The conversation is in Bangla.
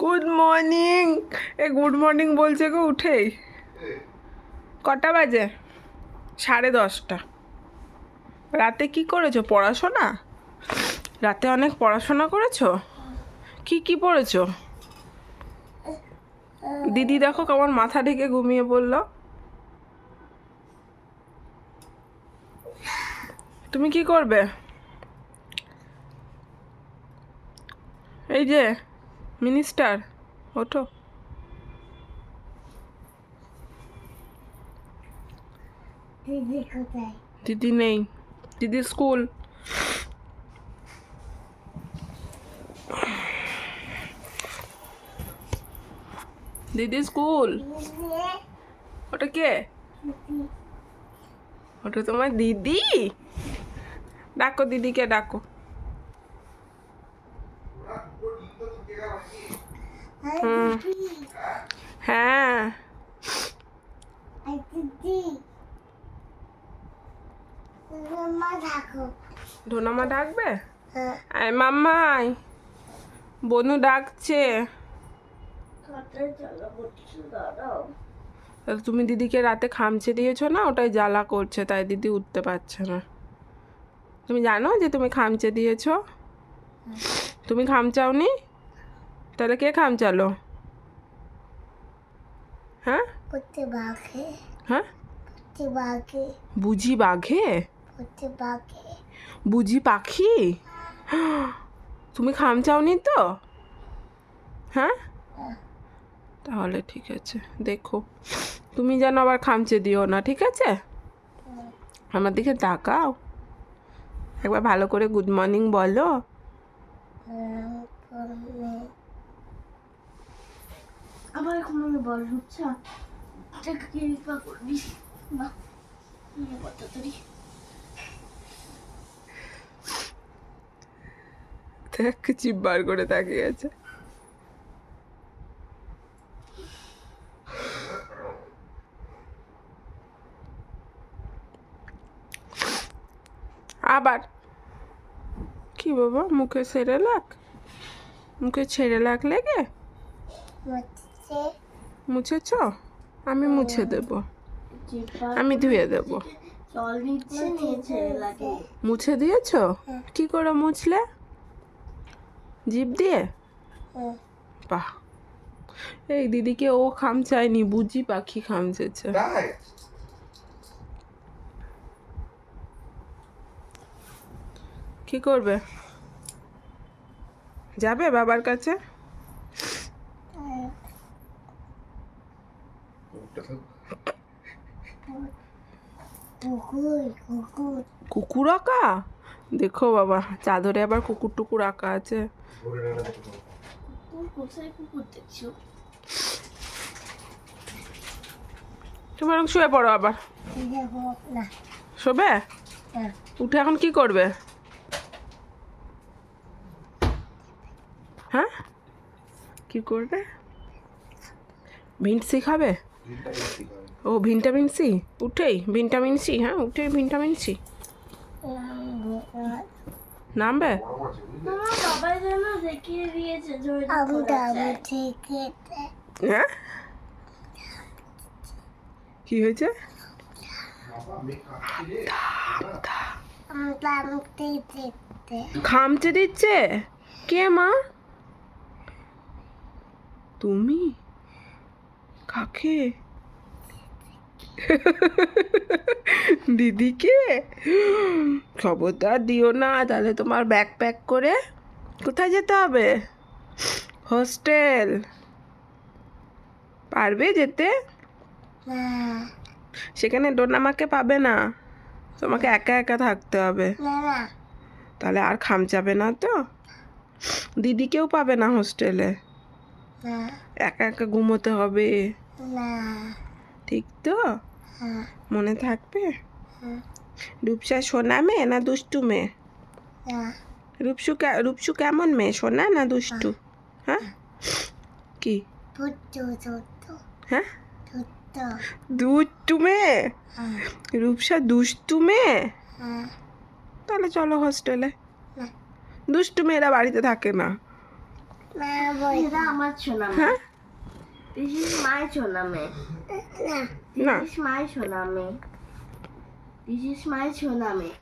গুড মর্নিং এ গুড মর্নিং বলছে গো, উঠেই। কটা বাজে? সাড়ে দশটা। রাতে কি করেছ? পড়াশোনা? রাতে অনেক পড়াশোনা করেছ? কি কি পড়েছো? দিদি দেখো কেমন মাথা ঢেকে ঘুমিয়ে পড়ল। তুমি কি করবে? এই যে মিনিস্টার ওঠো। দিদি নেই দিদি স্কুল। দিদি স্কুল। ওটা কে? ওটা তোমার দিদি? ডাকো দিদিকে, ডাকো। হ্যাঁ। ধনামা ডাকবে? হ্যাঁ। আয় মাম্মাই বনু ডাকছে। তুমি দিদিকে রাতে খামচে দিয়েছ না ওটাই জ্বালা করছে তাই দিদি উঠতে পারছে না। তুমি জানো যে তুমি খামচে দিয়েছ তুমি খামচাওনি তাহলে কে খামচালো হ্যাঁ? করতে বাঘে হ্যাঁ? করতে বাঘে বুঝি বাঘে? করতে বাঘে বুঝি পাখি? তুমি খামচাওনি তো? হ্যাঁ? তাহলে ঠিক আছে দেখো। তুমি যেন আবার খামচে দিও না ঠিক আছে? আমার দিকে তাকাও। একবার ভালো করে গুড মর্নিং বলো। আমার এখন বল ঢুকছে এটাকে কি রিপা করবি? না কত তরি দেখ চিপ বার করে তাকিয়ে আছে আবার। কি বাবা মুখে ছেড়ে লাগ? মুখে ছেড়ে লাগ লেগে? মুছেছ? আমি মুছে দেব। আমি ধুয়ে দেব। মুছে দিয়েছ। কি করে মুছলে? জিপ দিয়ে? বাহ। এই দিদিকে ও খাম চায়নি বুঝি পাখি খামচেছে। তাই? কি করবে? যাবে বাবার কাছে? কুকুর আঁকা? দেখো বাবা, চাদরে আবার কুকুর টুকুর আঁকা আছে। তুমি বরং শুয়ে পড়ো আবার। শোবে? উঠে এখন কি করবে? হ্যাঁ? কি করবে? ভিন্সি খাবে? ও, ভিটামিন সি? উঠেই, ভিটামিন সি হ্যাঁ উঠেই ভিটামিন সি। নামবে? হ্যাঁ? কি হয়েছে? খামচে দিচ্ছে? কে মা? তুমি? কাকে? দিদিকে? খবরদার দিও না তাহলে তোমার ব্যাগ প্যাক করে কোথায় যেতে হবে? হোস্টেল পারবে যেতে? সেখানে ডোনামাকে পাবে না? তোমাকে একা একা থাকতে হবে। তাহলে আর খামচাবে না তো? দিদিকেও পাবে না হোস্টেলে একা একা ঘুমোতে হবে। ঠিক তো? হ্যাঁ। মনে থাকবে? হ্যাঁ। রূপসা সোনা মেয়ে না দুষ্টু মেয়ে? রূপসু কে- রূপসু কেমন মেয়ে সোনা না দুষ্টু? হ্যাঁ। কি? পুত্তু হ্যাঁ? দুষ্টু। মেয়ে? হ্যাঁ। রূপসা দুষ্টু মেয়ে? হ্যাঁ। তাহলে চলো হোস্টেলে। দুষ্টু মেয়েরা বাড়িতে থাকে না। আমার সোনা হ্যাঁ? দিস is মাই সোনা This is my is This is my মেয়ে